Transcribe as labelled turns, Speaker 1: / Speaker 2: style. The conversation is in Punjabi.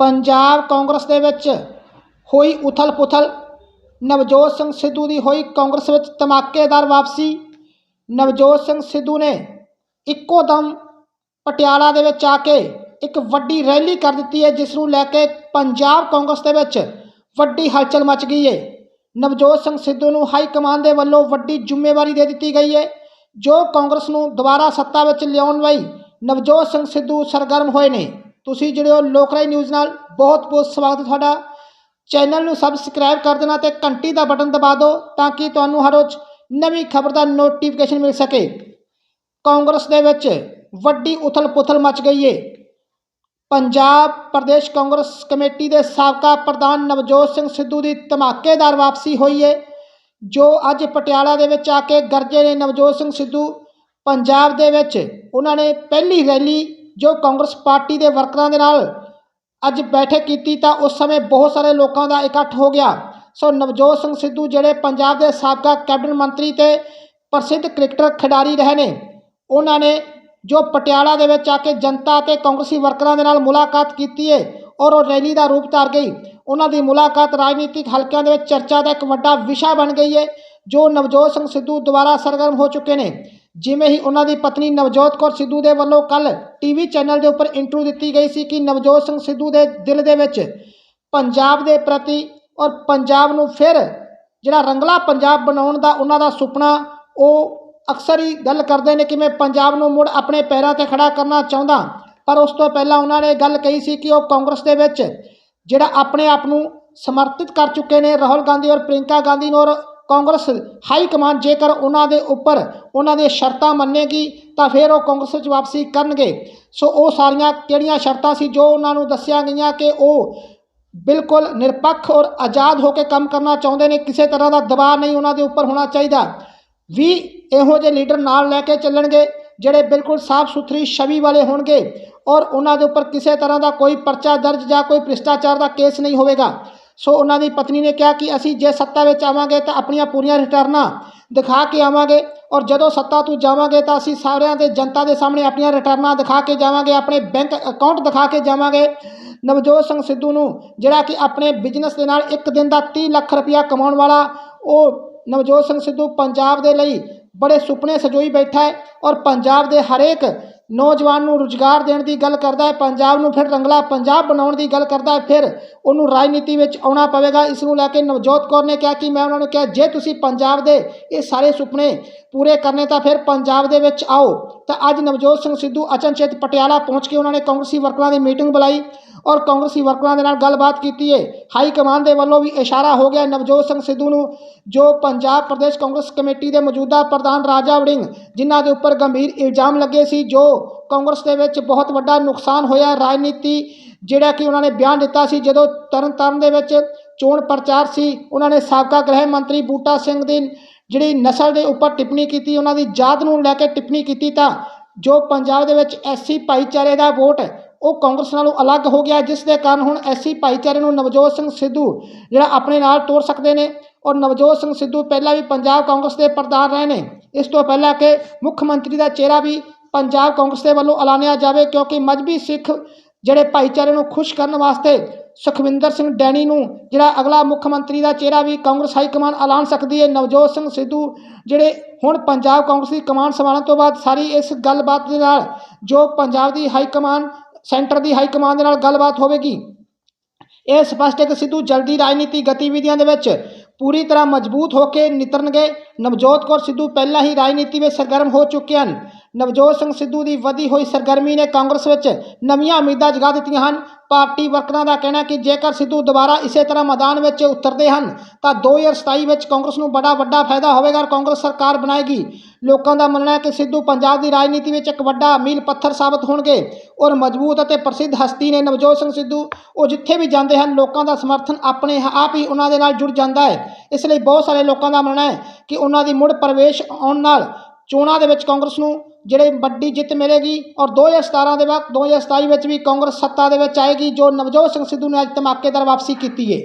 Speaker 1: ਪੰਜਾਬ ਕਾਂਗਰਸ ਦੇ ਵਿੱਚ ਹੋਈ ਉਥਲ-ਪੁਥਲ, ਨਵਜੋਤ ਸਿੰਘ ਸਿੱਧੂ ਦੀ ਹੋਈ ਕਾਂਗਰਸ ਵਿੱਚ ਧਮਾਕੇਦਾਰ ਵਾਪਸੀ, ਨਵਜੋਤ ਸਿੰਘ ਸਿੱਧੂ ਨੇ ਇੱਕੋ ਦਮ ਪਟਿਆਲਾ ਦੇ ਵਿੱਚ ਆ ਕੇ ਇੱਕ ਵੱਡੀ ਰੈਲੀ ਕਰ ਦਿੱਤੀ ਹੈ, ਜਿਸ ਨੂੰ ਲੈ ਕੇ ਪੰਜਾਬ ਕਾਂਗਰਸ ਦੇ ਵਿੱਚ ਵੱਡੀ ਹਲਚਲ ਮਚ ਗਈ ਹੈ। ਨਵਜੋਤ ਸਿੰਘ ਸਿੱਧੂ ਨੂੰ ਹਾਈ ਕਮਾਂਡ ਦੇ ਵੱਲੋਂ ਵੱਡੀ ਜ਼ਿੰਮੇਵਾਰੀ ਦੇ ਦਿੱਤੀ ਗਈ ਹੈ, ਜੋ ਕਾਂਗਰਸ ਨੂੰ ਦੁਬਾਰਾ ਸੱਤਾ ਵਿੱਚ ਲਿਆਉਣ ਲਈ ਨਵਜੋਤ ਸਿੰਘ ਸਿੱਧੂ ਸਰਗਰਮ ਹੋਏ ਨੇ। ਤੁਸੀਂ ਜਿਹੜੇ ਹੋ ਲੋਕਰਾਈ ਨਿਊਜ਼ ਨਾਲ ਬਹੁਤ ਬਹੁਤ ਸਵਾਗਤ ਤੁਹਾਡਾ। ਚੈਨਲ ਨੂੰ ਸਬਸਕ੍ਰਾਈਬ ਕਰ ਦੇਣਾ ਤੇ ਘੰਟੀ ਦਾ ਬਟਨ ਦਬਾ ਦਿਓ ਤਾਂ ਕਿ ਤੁਹਾਨੂੰ ਹਰ ਰੋਜ਼ ਨਵੀਂ ਖਬਰ ਦਾ ਨੋਟੀਫਿਕੇਸ਼ਨ ਮਿਲ ਸਕੇ। ਕਾਂਗਰਸ ਦੇ ਵਿੱਚ ਵੱਡੀ ਉਥਲ-ਪੁਥਲ ਮਚ ਗਈ ਏ। ਪੰਜਾਬ ਪ੍ਰਦੇਸ਼ ਕਾਂਗਰਸ ਕਮੇਟੀ ਦੇ ਸਾਬਕਾ ਪ੍ਰਧਾਨ ਨਵਜੋਤ ਸਿੰਘ ਸਿੱਧੂ ਦੀ ਧਮਾਕੇਦਾਰ ਵਾਪਸੀ ਹੋਈ ਏ, ਜੋ ਅੱਜ ਪਟਿਆਲਾ ਦੇ ਵਿੱਚ ਆ ਕੇ ਗਰਜੇ ਨੇ। ਨਵਜੋਤ ਸਿੰਘ ਸਿੱਧੂ ਪੰਜਾਬ ਦੇ ਵਿੱਚ ਉਹਨਾਂ ਨੇ ਪਹਿਲੀ ਰੈਲੀ ਜੋ ਕਾਂਗਰਸ ਪਾਰਟੀ ਦੇ ਵਰਕਰਾਂ ਦੇ ਨਾਲ ਅੱਜ ਬੈਠਕ ਕੀਤੀ ਤਾਂ ਉਸ ਸਮੇਂ ਬਹੁਤ ਸਾਰੇ ਲੋਕਾਂ ਦਾ ਇਕੱਠ ਹੋ ਗਿਆ। ਸੋ ਨਵਜੋਤ ਸਿੰਘ ਸਿੱਧੂ ਜਿਹੜੇ ਪੰਜਾਬ ਦੇ ਸਾਬਕਾ ਕੈਬਨਿਟ ਮੰਤਰੀ ਤੇ ਪ੍ਰਸਿੱਧ ਕ੍ਰਿਕਟਰ ਖਿਡਾਰੀ ਰਹੇ ਨੇ, ਉਹਨਾਂ ਨੇ ਜੋ ਪਟਿਆਲਾ ਦੇ ਵਿੱਚ ਆ ਕੇ ਜਨਤਾ ਤੇ ਕਾਂਗਰਸੀ ਵਰਕਰਾਂ ਦੇ ਨਾਲ ਮੁਲਾਕਾਤ ਕੀਤੀ ਹੈ ਔਰ ਉਹ ਰੈਲੀ ਦਾ ਰੂਪ ਧਾਰ ਗਈ। ਉਹਨਾਂ ਦੀ ਮੁਲਾਕਾਤ ਰਾਜਨੀਤਿਕ ਹਲਕਿਆਂ ਦੇ ਵਿੱਚ ਚਰਚਾ ਦਾ ਇੱਕ ਵੱਡਾ ਵਿਸ਼ਾ ਬਣ ਗਈ ਹੈ ਜੋ ਨਵਜੋਤ ਸਿੰਘ ਸਿੱਧੂ ਦੁਆਰਾ ਸਰਗਰਮ ਹੋ ਚੁੱਕੇ ਨੇ। ਜਿਵੇਂ ਹੀ ਉਹਨਾਂ ਦੀ ਪਤਨੀ ਨਵਜੋਤ ਕੌਰ ਸਿੱਧੂ ਦੇ ਵੱਲੋਂ ਕੱਲ ਟੀਵੀ ਚੈਨਲ ਦੇ ਉੱਪਰ ਇੰਟਰਵਿਊ ਦਿੱਤੀ ਗਈ ਸੀ ਕਿ ਨਵਜੋਤ ਸਿੰਘ ਸਿੱਧੂ ਦੇ ਦਿਲ ਦੇ ਵਿੱਚ ਪੰਜਾਬ ਦੇ ਪ੍ਰਤੀ ਔਰ ਪੰਜਾਬ ਨੂੰ ਫਿਰ ਜਿਹੜਾ ਰੰਗਲਾ ਪੰਜਾਬ ਬਣਾਉਣ ਦਾ ਉਹਨਾਂ ਦਾ ਸੁਪਨਾ, ਉਹ ਅਕਸਰ ਹੀ ਗੱਲ ਕਰਦੇ ਨੇ ਕਿ ਮੈਂ ਪੰਜਾਬ ਨੂੰ ਮੁੜ ਆਪਣੇ ਪੈਰਾਂ ਤੇ ਖੜਾ ਕਰਨਾ ਚਾਹੁੰਦਾ। ਪਰ ਉਸ ਤੋਂ ਪਹਿਲਾਂ ਉਹਨਾਂ ਨੇ ਗੱਲ ਕਹੀ ਸੀ ਕਿ ਉਹ ਕਾਂਗਰਸ ਦੇ ਵਿੱਚ ਜਿਹੜਾ ਆਪਣੇ ਆਪ ਨੂੰ ਸਮਰਪਿਤ ਕਰ ਚੁੱਕੇ ਨੇ, ਰਾਹੁਲ ਗਾਂਧੀ ਔਰ ਪ੍ਰਿੰਕਾ ਗਾਂਧੀ ਨੂੰ ਔਰ ਕਾਂਗਰਸ ਹਾਈ ਕਮਾਂਡ ਜੇਕਰ ਉਹਨਾਂ ਦੇ ਉੱਪਰ ਉਹਨਾਂ ਦੀਆਂ ਸ਼ਰਤਾਂ ਮੰਨੇਗੀ, ਤਾਂ ਫਿਰ ਉਹ ਕਾਂਗਰਸ ਵਿੱਚ ਵਾਪਸੀ ਕਰਨਗੇ। ਸੋ ਉਹ ਸਾਰੀਆਂ ਕਿਹੜੀਆਂ ਸ਼ਰਤਾਂ ਸੀ ਜੋ ਉਹਨਾਂ ਨੂੰ ਦੱਸੀਆਂ ਗਈਆਂ ਕਿ ਉਹ ਬਿਲਕੁਲ ਨਿਰਪੱਖ ਔਰ ਆਜ਼ਾਦ ਹੋ ਕੇ ਕੰਮ ਕਰਨਾ ਚਾਹੁੰਦੇ ਨੇ, ਕਿਸੇ ਤਰ੍ਹਾਂ ਦਾ ਦਬਾਅ ਨਹੀਂ ਉਹਨਾਂ ਦੇ ਉੱਪਰ ਹੋਣਾ ਚਾਹੀਦਾ। ਵੀ ਇਹੋ ਜਿਹੇ ਲੀਡਰ ਨਾਲ ਲੈ ਕੇ ਚੱਲਣਗੇ, ਜਿਹੜੇ ਬਿਲਕੁਲ ਸਾਫ਼ ਸੁਥਰੀ ਛਵੀ ਵਾਲੇ ਹੋਣਗੇ ਔਰ ਉਹਨਾਂ ਦੇ ਉੱਪਰ ਕਿਸੇ ਤਰ੍ਹਾਂ ਦਾ ਕੋਈ ਪਰਚਾ ਦਰਜ ਜਾਂ ਕੋਈ ਭ੍ਰਿਸ਼ਟਾਚਾਰ ਦਾ ਕੇਸ ਨਹੀਂ ਹੋਵੇਗਾ। ਸੋ ਉਹਨਾਂ ਦੀ ਪਤਨੀ ਨੇ ਕਿਹਾ ਕਿ ਅਸੀਂ ਜੇ ਸੱਤਾ ਵਿੱਚ ਆਵਾਂਗੇ ਤਾਂ ਆਪਣੀਆਂ ਪੂਰੀਆਂ ਰਿਟਰਨਾਂ ਦਿਖਾ ਕੇ ਆਵਾਂਗੇ ਔਰ ਜਦੋਂ ਸੱਤਾ ਤੋਂ ਜਾਵਾਂਗੇ ਤਾਂ ਅਸੀਂ ਸਾਰਿਆਂ ਦੇ ਜਨਤਾ ਦੇ ਸਾਹਮਣੇ ਆਪਣੀਆਂ ਰਿਟਰਨਾਂ ਦਿਖਾ ਕੇ ਜਾਵਾਂਗੇ, ਆਪਣੇ ਬੈਂਕ ਅਕਾਊਂਟ ਦਿਖਾ ਕੇ ਜਾਵਾਂਗੇ। ਨਵਜੋਤ ਸਿੰਘ ਸਿੱਧੂ ਨੂੰ ਜਿਹੜਾ ਕਿ ਆਪਣੇ ਬਿਜ਼ਨਸ ਦੇ ਨਾਲ ਇੱਕ ਦਿਨ ਦਾ 30 ਲੱਖ ਰੁਪਇਆ ਕਮਾਉਣ ਵਾਲਾ, ਉਹ ਨਵਜੋਤ ਸਿੰਘ ਸਿੱਧੂ ਪੰਜਾਬ ਦੇ ਲਈ ਬੜੇ ਸੁਪਨੇ ਸਜੋਈ ਬੈਠਾ ਹੈ ਔਰ ਪੰਜਾਬ ਦੇ ਹਰੇਕ ਨੌਜਵਾਨ ਨੂੰ ਰੁਜ਼ਗਾਰ ਦੇਣ ਦੀ ਗੱਲ ਕਰਦਾ ਹੈ, ਪੰਜਾਬ ਨੂੰ ਫਿਰ ਰੰਗਲਾ ਪੰਜਾਬ ਬਣਾਉਣ ਦੀ ਗੱਲ ਕਰਦਾ ਹੈ, ਫਿਰ ਉਹਨੂੰ ਰਾਜਨੀਤੀ ਵਿੱਚ ਆਉਣਾ ਪਵੇਗਾ। ਇਸ ਨੂੰ ਲੈ ਕੇ ਨਵਜੋਤ ਕੌਰ ਨੇ ਕਿਹਾ ਕਿ ਮੈਂ ਉਹਨਾਂ ਨੂੰ ਕਿਹਾ, ਜੇ ਤੁਸੀਂ ਪੰਜਾਬ ਦੇ ਇਹ ਸਾਰੇ ਸੁਪਨੇ ਪੂਰੇ ਕਰਨੇ ਤਾਂ ਫਿਰ ਪੰਜਾਬ ਦੇ ਵਿੱਚ ਆਓ। ਤਾਂ ਅੱਜ ਨਵਜੋਤ ਸਿੰਘ ਸਿੱਧੂ, ਅਚਨਚੇਤ ਪਟਿਆਲਾ ਪਹੁੰਚ ਕੇ ਉਹਨਾਂ ਨੇ ਕਾਂਗਰਸੀ ਵਰਕਰਾਂ ਦੀ ਮੀਟਿੰਗ ਬੁਲਾਈ। ਔਰ ਕਾਂਗਰਸੀ ਵਰਕਰਾਂ ਦੇ ਨਾਲ ਗੱਲਬਾਤ ਕੀਤੀ ਹੈ ਹਾਈ ਕਮਾਂਡ ਦੇ ਵੱਲੋਂ ਵੀ ਇਸ਼ਾਰਾ ਹੋ ਗਿਆ ਨਵਜੋਤ ਸਿੰਘ ਸਿੱਧੂ ਨੂੰ, ਜੋ ਪੰਜਾਬ ਪ੍ਰਦੇਸ਼ ਕਾਂਗਰਸ ਕਮੇਟੀ ਦੇ ਮੌਜੂਦਾ ਪ੍ਰਧਾਨ ਰਾਜਾ ਵੜਿੰਗ, ਜਿਨ੍ਹਾਂ ਦੇ ਉੱਪਰ ਗੰਭੀਰ ਇਲਜ਼ਾਮ ਲੱਗੇ ਸੀ, ਜੋ ਕਾਂਗਰਸ ਦੇ ਵਿੱਚ ਬਹੁਤ ਵੱਡਾ ਨੁਕਸਾਨ ਹੋਇਆ। ਰਾਜਨੀਤੀ ਜਿਹੜਾ ਕਿ ਉਹਨਾਂ ਨੇ ਬਿਆਨ ਦਿੱਤਾ ਸੀ, ਜਦੋਂ ਤਰਨਤਾਰਨ ਦੇ ਵਿੱਚ ਚੋਣ ਪ੍ਰਚਾਰ ਸੀ, ਉਹਨਾਂ ਨੇ ਸਾਬਕਾ ਗ੍ਰਹਿ ਮੰਤਰੀ ਬੂਟਾ ਸਿੰਘ ਦੀ ਜਿਹੜੀ ਨਸਲ ਦੇ ਉੱਪਰ ਟਿੱਪਣੀ ਕੀਤੀ, ਉਹਨਾਂ ਦੀ ਜਾਤ ਨੂੰ ਲੈ ਕੇ ਟਿੱਪਣੀ ਕੀਤੀ ਤਾਂ ਜੋ ਪੰਜਾਬ ਦੇ ਵਿੱਚ ਐਸਸੀ ਭਾਈਚਾਰੇ ਦਾ ਵੋਟ ਉਹ ਕਾਂਗਰਸ ਨਾਲੋਂ ਅਲੱਗ ਹੋ ਗਿਆ, ਜਿਸ ਦੇ ਕਾਰਨ ਹੁਣ ਐਸੀ ਭਾਈਚਾਰੇ ਨੂੰ ਨਵਜੋਤ ਸਿੰਘ ਸਿੱਧੂ ਜਿਹੜਾ ਆਪਣੇ ਨਾਲ ਤੋਰ ਸਕਦੇ ਨੇ ਔਰ ਨਵਜੋਤ ਸਿੰਘ ਸਿੱਧੂ ਪਹਿਲਾਂ ਵੀ ਪੰਜਾਬ ਕਾਂਗਰਸ ਦੇ ਪ੍ਰਧਾਨ ਰਹੇ ਨੇ। ਇਸ ਤੋਂ ਪਹਿਲਾਂ ਕਿ ਮੁੱਖ ਮੰਤਰੀ ਦਾ ਚਿਹਰਾ ਵੀ ਪੰਜਾਬ ਕਾਂਗਰਸ ਦੇ ਵੱਲੋਂ ਐਲਾਨਿਆ ਜਾਵੇ, ਕਿਉਂਕਿ ਮਜਬੀ ਸਿੱਖ ਜਿਹੜੇ ਭਾਈਚਾਰੇ ਨੂੰ ਖੁਸ਼ ਕਰਨ ਵਾਸਤੇ ਸੁਖਵਿੰਦਰ ਸਿੰਘ ਡੈਣੀ ਨੂੰ ਜਿਹੜਾ ਅਗਲਾ ਮੁੱਖ ਮੰਤਰੀ ਦਾ ਚਿਹਰਾ ਵੀ ਕਾਂਗਰਸ ਹਾਈ ਕਮਾਨ ਐਲਾਨ ਸਕਦੀ ਹੈ। ਨਵਜੋਤ ਸਿੰਘ ਸਿੱਧੂ ਜਿਹੜੇ ਹੁਣ ਪੰਜਾਬ ਕਾਂਗਰਸ ਦੀ ਕਮਾਨ ਸੰਭਾਲਣ ਤੋਂ ਬਾਅਦ ਸਾਰੀ ਇਸ ਗੱਲਬਾਤ ਦੇ ਨਾਲ ਜੋ ਪੰਜਾਬ ਦੀ ਹਾਈ ਕਮਾਨ ਸੈਂਟਰ ਦੀ ਹਾਈ ਕਮਾਨ ਦੇ ਨਾਲ ਗੱਲਬਾਤ ਹੋਵੇਗੀ। ਇਹ ਸਪਸ਼ਟ ਹੈ ਕਿ ਸਿੱਧੂ ਜਲਦੀ ਰਾਜਨੀਤੀ ਗਤੀਵਿਧੀਆਂ ਦੇ ਵਿੱਚ ਪੂਰੀ ਤਰ੍ਹਾਂ ਮਜ਼ਬੂਤ ਹੋ ਕੇ ਨਿਤਰਨਗੇ। ਨਵਜੋਤ ਕੌਰ ਸਿੱਧੂ ਪਹਿਲਾਂ ਹੀ ਰਾਜਨੀਤੀ ਵਿੱਚ ਸਰਗਰਮ ਹੋ ਚੁੱਕੇ ਹਨ। ਨਵਜੋਤ ਸਿੰਘ ਸਿੱਧੂ ਦੀ ਵਧੀ ਹੋਈ ਸਰਗਰਮੀ ਨੇ ਕਾਂਗਰਸ ਵਿੱਚ ਨਵੀਆਂ ਉਮੀਦਾਂ ਜਗਾ ਦਿੱਤੀਆਂ ਹਨ। ਪਾਰਟੀ ਵਰਕਰਾਂ ਦਾ ਕਹਿਣਾ ਕਿ ਜੇਕਰ ਸਿੱਧੂ ਦੁਬਾਰਾ ਇਸੇ ਤਰ੍ਹਾਂ ਮੈਦਾਨ ਵਿੱਚ ਉਤਰਦੇ ਹਨ, ਤਾਂ 2027 ਵਿੱਚ ਕਾਂਗਰਸ ਨੂੰ ਬੜਾ ਵੱਡਾ ਫਾਇਦਾ ਹੋਵੇਗਾ ਔਰ ਕਾਂਗਰਸ ਸਰਕਾਰ ਬਣਾਏਗੀ। ਲੋਕਾਂ ਦਾ ਮੰਨਣਾ ਹੈ ਕਿ ਸਿੱਧੂ ਪੰਜਾਬ ਦੀ ਰਾਜਨੀਤੀ ਵਿੱਚ ਇੱਕ ਵੱਡਾ ਮੀਲ ਪੱਥਰ ਸਾਬਤ ਹੋਣਗੇ ਔਰ ਮਜ਼ਬੂਤ ਅਤੇ ਪ੍ਰਸਿੱਧ ਹਸਤੀ ਨੇ ਨਵਜੋਤ ਸਿੰਘ ਸਿੱਧੂ, ਉਹ ਜਿੱਥੇ ਵੀ ਜਾਂਦੇ ਹਨ, ਲੋਕਾਂ ਦਾ ਸਮਰਥਨ ਆਪਣੇ ਆਪ ਹੀ ਉਹਨਾਂ ਦੇ ਨਾਲ ਜੁੜ ਜਾਂਦਾ ਹੈ। ਇਸ ਲਈ ਬਹੁਤ ਸਾਰੇ ਲੋਕਾਂ ਦਾ ਮੰਨਣਾ ਹੈ ਕਿ ਉਹਨਾਂ ਦੀ ਮੁੜ ਪ੍ਰਵੇਸ਼ ਆਉਣ ਨਾਲ ਚੋਣਾਂ ਦੇ ਵਿੱਚ ਕਾਂਗਰਸ ਨੂੰ ਜਿਹੜੇ ਵੱਡੀ ਜਿੱਤ ਮਿਲੇਗੀ ਔਰ 2017 ਦੇ ਬਾਅਦ 2027 ਵਿੱਚ ਵੀ ਕਾਂਗਰਸ ਸੱਤਾ ਦੇ ਵਿੱਚ ਆਏਗੀ, ਜੋ ਨਵਜੋਤ ਸਿੰਘ ਸਿੱਧੂ ਨੇ ਅੱਜ ਧਮਾਕੇਦਾਰ ਵਾਪਸੀ ਕੀਤੀ ਹੈ